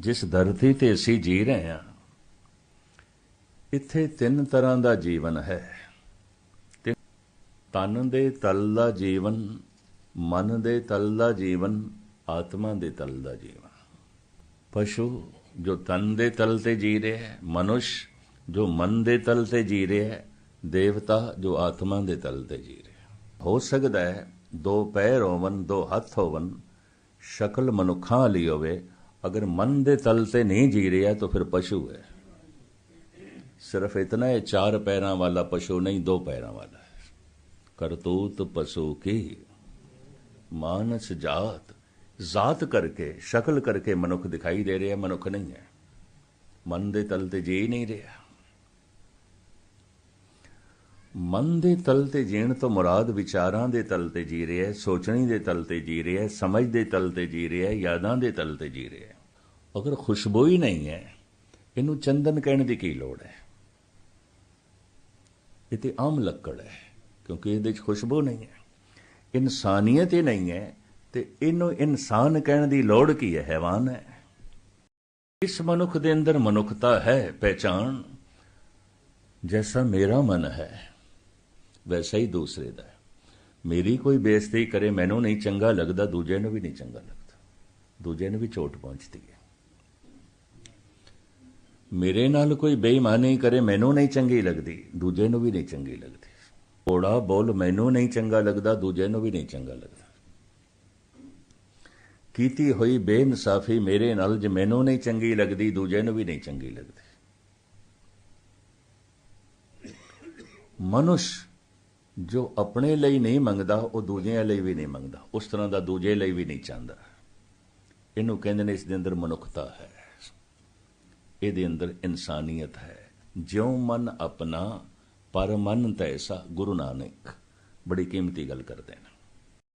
ਜਿਸ ਧਰਤੀ ਤੇ ਅਸੀਂ ਜੀ ਰਹੇ ਹਾਂ, ਇੱਥੇ ਤਿੰਨ ਤਰ੍ਹਾਂ ਦਾ ਜੀਵਨ ਹੈ। ਤੇ ਤਨ ਦੇ ਤਲ ਦਾ ਜੀਵਨ, ਮਨ ਦੇ ਤਲ ਦਾ ਜੀਵਨ, ਆਤਮਾ ਦੇ ਤਲ ਦਾ ਜੀਵਨ। ਪਸ਼ੂ ਜੋ ਤਨ ਦੇ ਤਲ ਤੇ ਜੀ ਰਿਹਾ ਹੈ, ਮਨੁਸ਼ ਜੋ ਮਨ ਦੇ ਤਲ ਤੇ ਜੀ ਰਿਹਾ ਹੈ, ਦੇਵਤਾ ਜੋ ਆਤਮਾ ਦੇ ਤਲ ਤੇ ਜੀ ਰਿਹਾ ਹੋ। ਸਕਦਾ ਹੈ ਦੋ ਪੈਰ ਹੋਵਨ ਦੋ ਹੱਥ ਹੋਵਨ ਸ਼ਕਲ ਮਨੁੱਖਾਂ ਵਾਲੀ ਹੋਵੇ ਅਗਰ ਮਨ ਦੇ ਤਲ ਤੇ ਨਹੀਂ ਜੀ ਰਿਹਾ ਤਾਂ ਫਿਰ ਪਸ਼ੂ ਹੈ। ਸਿਰਫ ਇਤਨਾ ਹੈ, ਚਾਰ ਪੈਰਾਂ ਵਾਲਾ ਪਸ਼ੂ ਨਹੀਂ, ਦੋ ਪੈਰਾਂ ਵਾਲਾ ਹੈ। ਕਰਤੂਤ ਪਸ਼ੂ ਕੀ? ਮਾਨਸ ਜਾਤ। ਜ਼ਾਤ ਕਰਕੇ, ਸ਼ਕਲ ਕਰਕੇ ਮਨੁੱਖ ਦਿਖਾਈ ਦੇ ਰਿਹਾ, ਮਨੁੱਖ ਨਹੀਂ ਹੈ। ਮਨ ਦੇ ਤਲ ਤੇ ਜੀ ਨਹੀਂ ਰਿਹਾ। ਮਨ ਦੇ ਤਲ ਤੇ ਜੀਣ ਤੋਂ ਮੁਰਾਦ ਵਿਚਾਰਾਂ ਦੇ ਤਲ ਤੇ ਜੀ ਰਿਹਾ ਹੈ, ਸੋਚਣੀ ਦੇ ਤਲ ਤੇ ਜੀ ਰਿਹਾ ਹੈ, ਸਮਝ ਦੇ ਤਲ ਤੇ ਜੀ ਰਿਹਾ ਹੈ, ਯਾਦਾਂ ਦੇ ਤਲ ਤੇ ਜੀ ਰਿਹਾ ਹੈ। ਅਗਰ ਖੁਸ਼ਬੂ ਹੀ ਨਹੀਂ ਹੈ, ਇਹਨੂੰ ਚੰਦਨ ਕਹਿਣ ਦੀ ਕੀ ਲੋੜ ਹੈ? ਇਹ ਤੇ ਆਮ ਲੱਕੜ ਹੈ, ਕਿਉਂਕਿ ਇਹਦੇ ਵਿੱਚ ਖੁਸ਼ਬੂ ਨਹੀਂ ਹੈ। ਇਨਸਾਨੀਅਤ ਹੀ ਨਹੀਂ ਹੈ, ਤੇ ਇਹਨੂੰ ਇਨਸਾਨ ਕਹਿਣ ਦੀ ਲੋੜ ਕੀ ਹੈ? ਹੈਵਾਨ ਹੈ। ਇਸ ਮਨੁੱਖ ਦੇ ਅੰਦਰ ਮਨੁੱਖਤਾ ਹੈ ਪਹਿਚਾਨ ਜੈਸਾ ਮੇਰਾ ਮਨ ਹੈ ਵੈਸਾ ਹੀ ਦੂਸਰੇ ਦਾ ਹੈ। ਮੇਰੀ ਕੋਈ ਬੇਇੱਜ਼ਤੀ ਕਰੇ, ਮੈਨੂੰ ਨਹੀਂ ਚੰਗਾ ਲੱਗਦਾ, ਦੂਜੇ ਨੂੰ ਵੀ ਨਹੀਂ ਚੰਗਾ ਲੱਗਦਾ। ਦੂਜੇ ਨੂੰ ਵੀ ਚੋਟ ਪਹੁੰਚਦੀ ਹੈ। ਮੇਰੇ ਨਾਲ ਕੋਈ ਬੇਈਮਾਨੀ ਕਰੇ, ਮੈਨੂੰ ਨਹੀਂ ਚੰਗੀ ਲੱਗਦੀ, ਦੂਜੇ ਨੂੰ ਵੀ ਨਹੀਂ ਚੰਗੀ ਲੱਗਦੀ। ਕੋੜਾ ਬੋਲ, ਮੈਨੂੰ ਨਹੀਂ ਚੰਗਾ ਲੱਗਦਾ, ਦੂਜੇ ਨੂੰ ਵੀ ਨਹੀਂ ਚੰਗਾ ਲੱਗਦਾ। ਕੀਤੀ ਹੋਈ ਬੇਇਨਸਾਫੀ ਮੇਰੇ ਨਾਲ, ਜੇ ਮੈਨੂੰ ਨਹੀਂ ਚੰਗੀ ਲੱਗਦੀ, ਦੂਜੇ ਨੂੰ ਵੀ ਨਹੀਂ ਚੰਗੀ ਲੱਗਦੀ। ਮਨੁਸ਼ ਜੋ ਆਪਣੇ ਲਈ ਨਹੀਂ ਮੰਗਦਾ, ਉਹ ਦੂਜਿਆਂ ਲਈ ਵੀ ਨਹੀਂ ਮੰਗਦਾ। ਉਸ ਤਰ੍ਹਾਂ ਦਾ ਦੂਜੇ ਲਈ ਵੀ ਨਹੀਂ ਚਾਹੁੰਦਾ। ਇਹਨੂੰ ਕਹਿੰਦੇ ਨੇ, ਇਸ ਦੇ ਅੰਦਰ ਮਨੁੱਖਤਾ ਹੈ। ਇਹਦੇ ਅੰਦਰ ਇਨਸਾਨੀਅਤ ਹੈ। ਜਿਉ ਮਨ ਆਪਣਾ, ਪਰ ਮਨ ਤੈਸਾ ਗੁਰੂ ਨਾਨਕ। ਬੜੀ ਕੀਮਤੀ ਗੱਲ ਕਰਦੇ ਨੇ।